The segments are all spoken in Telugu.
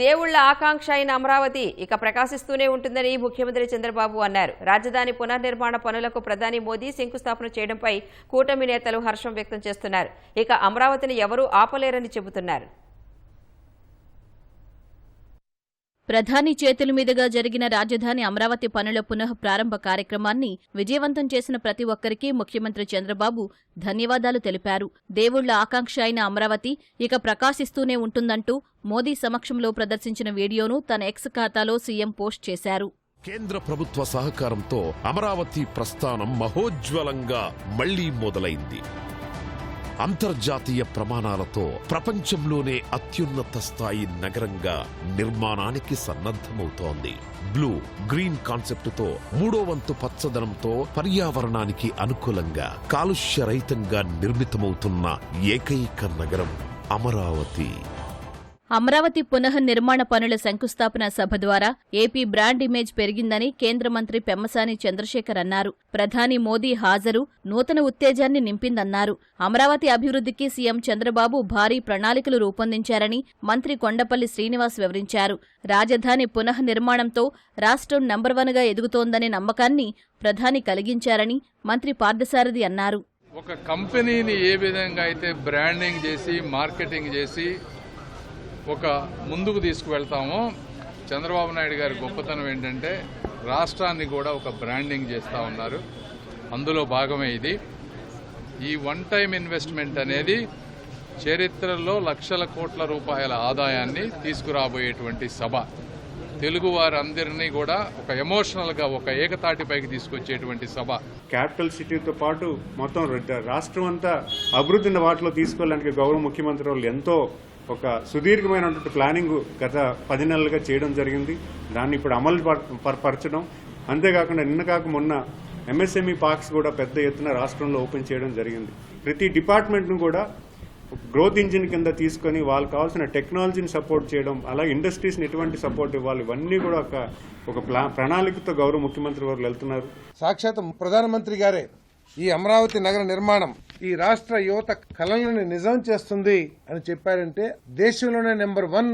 దేవుళ్ళ ఆకాంక్ష అయిన అమరావతి ఇక ప్రకాశిస్తూనే ఉంటుందని ముఖ్యమంత్రి చంద్రబాబు అన్నారు. రాజధాని పునర్నిర్మాణ పనులకు ప్రధాని మోదీ శంకుస్థాపన చేయడంపై కూటమి నేతలు హర్షం వ్యక్తం చేస్తున్నారు. ఇక అమరావతిని ఎవరూ ఆపలేరని చెబుతున్నారు. ప్రధాని చేతుల మీదుగా జరిగిన రాజధాని అమరావతి పనుల పునః ప్రారంభ కార్యక్రమాన్ని విజయవంతం చేసిన ప్రతి ఒక్కరికి ముఖ్యమంత్రి చంద్రబాబు ధన్యవాదాలు తెలిపారు. దేవుళ్ళ ఆకాంక్ష అయిన అమరావతి ఇక ప్రకాశిస్తూనే ఉంటుందంటూ మోదీ సమక్షంలో ప్రదర్శించిన వీడియోను తన ఎక్స్ ఖాతాలో సీఎం పోస్ట్ చేశారు. కేంద్ర ప్రభుత్వ సహకారంతో అమరావతి ప్రస్థానం మహోజ్వలంగా మళ్ళీ మొదలైంది. అంతర్జాతీయ ప్రమాణాలతో ప్రపంచంలోనే అత్యున్నత స్థాయి నగరంగా నిర్మాణానికి సన్నద్ధమవుతోంది. బ్లూ గ్రీన్ కాన్సెప్టుతో మూడో వంతు పచ్చదనంతో పర్యావరణానికి అనుకూలంగా కాలుష్య రహితంగా నిర్మితమవుతున్న ఏకైక నగరం అమరావతి. అమరావతి పునః నిర్మాణ పనుల శంకుస్థాపన సభ ద్వారా ఏపీ బ్రాండ్ ఇమేజ్ పెరిగిందని కేంద్ర మంత్రి పెమ్మసాని చంద్రశేఖర్ అన్నారు. ప్రధాని మోదీ హాజరు నూతన ఉత్తేజాన్ని నింపిందన్నారు. అమరావతి అభివృద్ధికి సీఎం చంద్రబాబు భారీ ప్రణాళికలు రూపొందించారని మంత్రి కొండపల్లి శ్రీనివాస్ వివరించారు. రాజధాని పునః నిర్మాణంతో రాష్ట్రం నంబర్ వన్గా ఎదుగుతోందనే నమ్మకాన్ని ప్రధాని కలిగించారని మంత్రి పార్థసారథి అన్నారు. ఒక కంపెనీని ఏ విధంగా అయితే బ్రాండింగ్ చేసి మార్కెటింగ్ చేసి ఒక ముందుకు తీసుకువెళ్తామో. చంద్రబాబు నాయుడు గారి గొప్పతనం ఏంటంటే రాష్ట్రాన్ని కూడా ఒక బ్రాండింగ్ చేస్తూ ఉన్నారు. అందులో భాగమే ఇది. ఈ వన్ టైం ఇన్వెస్ట్మెంట్ అనేది చరిత్రలో లక్షల కోట్ల రూపాయల ఆదాయాన్ని తీసుకురాబోయేటువంటి సభ. తెలుగు వారందరినీ కూడా ఒక ఎమోషనల్గా ఒక ఏకతాటిపైకి తీసుకొచ్చేటువంటి సభ. క్యాపిటల్ సిటీతో పాటు మొత్తం రాష్ట్రం అంతా అభివృద్ధిని వాటిలో తీసుకోవడానికి గౌరవ ముఖ్యమంత్రి వాళ్ళు ఎంతో ఒక సుదీర్ఘమైనటువంటి ప్లానింగ్ గత పది నెలలుగా చేయడం జరిగింది. దాన్ని ఇప్పుడు అమలు పర- పరచడం. అంతేకాకుండా నిన్న కాక మొన్న ఎంఎస్ఎంఈ పార్క్స్ కూడా పెద్ద ఎత్తున రాష్ట్రంలో ఓపెన్ చేయడం జరిగింది. ప్రతి డిపార్ట్మెంట్ను కూడా గ్రోత్ ఇంజిన్ కింద తీసుకొని వాళ్ళకి కావాల్సిన టెక్నాలజీని సపోర్ట్ చేయడం అలాగే ఇండస్ట్రీస్ని ఎటువంటి సపోర్ట్ ఇవ్వాలి ఇవన్నీ కూడా ఒక ఒక ప్లా ప్రణాళికతో గౌరవ ముఖ్యమంత్రి వారు వెళ్తున్నారు. సాక్షాత్ ప్రధానమంత్రి గారే ఈ అమరావతి నగర నిర్మాణం ఈ రాష్ట్ర యువత కళలను నిజం చేస్తుంది అని చెప్పారంటే దేశంలోనే నెంబర్ వన్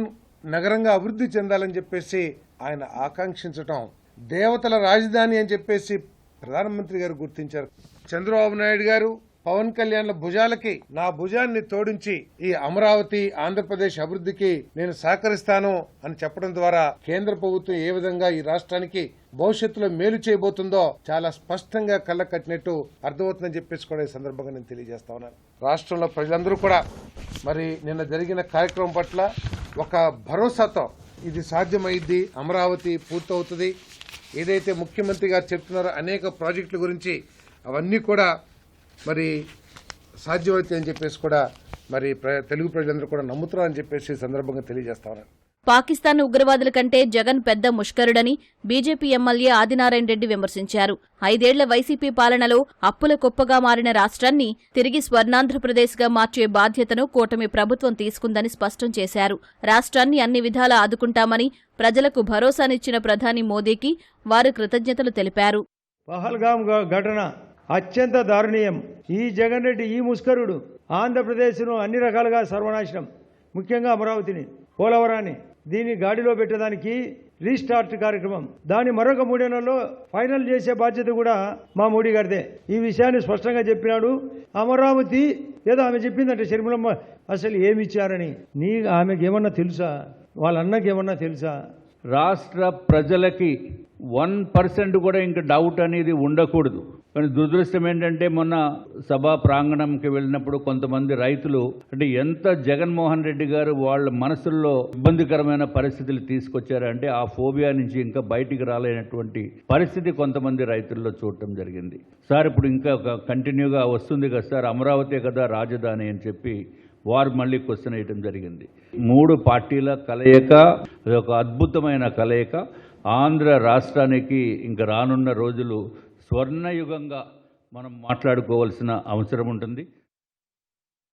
నగరంగా అభివృద్ధి చెందాలని చెప్పేసి ఆయన ఆకాంక్షించటం దేవతల రాజధాని అని చెప్పేసి ప్రధానమంత్రి గారు గుర్తించారు. చంద్రబాబు నాయుడు గారు పవన్ కళ్యాణ్ల భుజాలకి నా భుజాన్ని తోడించి ఈ అమరావతి ఆంధ్రప్రదేశ్ అభివృద్ధికి నేను సహకరిస్తాను అని చెప్పడం ద్వారా కేంద్ర ప్రభుత్వం ఏ విధంగా ఈ రాష్ట్రానికి భవిష్యత్తులో మేలు చేయబోతుందో చాలా స్పష్టంగా కళ్ళ కట్టినట్టు అర్థమవుతుందని చెప్పేసి కూడా ఈ సందర్భంగా నేను తెలియజేస్తా ఉన్నాను. రాష్ట్రంలో ప్రజలందరూ కూడా మరి నిన్న జరిగిన కార్యక్రమం పట్ల ఒక భరోసాతో ఇది సాధ్యమైద్ది అమరావతి పూర్తవుతుంది. ఏదైతే ముఖ్యమంత్రి గారు చెప్తున్నారో అనేక ప్రాజెక్టుల గురించి అవన్నీ కూడా మరి సాధ్యమవుతాయి అని చెప్పేసి కూడా మరి తెలుగు ప్రజలందరూ కూడా నమ్ముతున్నారని చెప్పేసి సందర్భంగా తెలియజేస్తా ఉన్నాను పాకిస్తాన్ ఉగ్రవాదుల కంటే జగన్ పెద్ద ముష్కరుడని బీజేపీ ఎమ్మెల్యే ఆదినారాయణ రెడ్డి విమర్శించారు. ఐదేళ్ళ వైసీపీ పాలనలో అప్పుల కుప్పగా మారిన రాష్ట్రాన్ని తిరిగి స్వర్ణాంధ్రప్రదేశ్గా మార్చే బాధ్యతను కూటమి ప్రభుత్వం తీసుకుందని స్పష్టం చేశారు. రాష్ట్రాన్ని అన్ని విధాలా ఆదుకుంటామని ప్రజలకు భరోసానిచ్చిన ప్రధాని మోదీకి వారు కృతజ్ఞతలు తెలిపారు. పహల్గాం ఘ- ఘటన అత్యంత దారుణీయం. ఈ జగన్ రెడ్డి ఈ ముస్కరుడు ఆంధ్రప్రదేశ్ను అన్ని రకాలుగా సర్వనాశనం ముఖ్యంగా అమరావతిని పోలవరాన్ని దీన్ని గాడిలో పెట్టడానికి రీస్టార్ట్ కార్యక్రమం. దాన్ని మరొక మూడేళ్ళలో ఫైనల్ చేసే బాధ్యత కూడా మా మోడీ గారిదే. ఈ విషయాన్ని స్పష్టంగా చెప్పినాడు. అమరావతి ఏదో ఆమె చెప్పిందంటే షర్మిలమ్మ అసలు ఏమి ఇచ్చారని. నీ ఆమెకి ఏమన్నా తెలుసా? వాళ్ళ అన్నకి ఏమన్నా తెలుసా? రాష్ట్ర ప్రజలకి వన్ పర్సెంట్ కూడా ఇంకా డౌట్ అనేది ఉండకూడదు. కానీ దురదృష్టం ఏంటంటే మొన్న సభా ప్రాంగణంకి వెళ్ళినప్పుడు కొంతమంది రైతులు అంటే ఎంత జగన్మోహన్ రెడ్డి గారు వాళ్ళ మనసుల్లో ఇబ్బందికరమైన పరిస్థితులు తీసుకొచ్చారంటే ఆ ఫోబియా నుంచి ఇంకా బయటికి రాలేనటువంటి పరిస్థితి కొంతమంది రైతుల్లో చూడటం జరిగింది. సార్ ఇప్పుడు ఇంకా ఒక కంటిన్యూగా వస్తుంది కదా సార్ అమరావతి కదా రాజధాని అని చెప్పి వారు మళ్ళీ క్వశ్చన్ వేయడం జరిగింది. మూడు పార్టీల కలయిక ఒక అద్భుతమైన కలయిక. ఆంధ్ర రాష్ట్రానికి ఇంకా రానున్న రోజులు స్వర్ణయుగంగా మనం మాట్లాడుకోవాల్సిన అవసరం ఉంటుంది.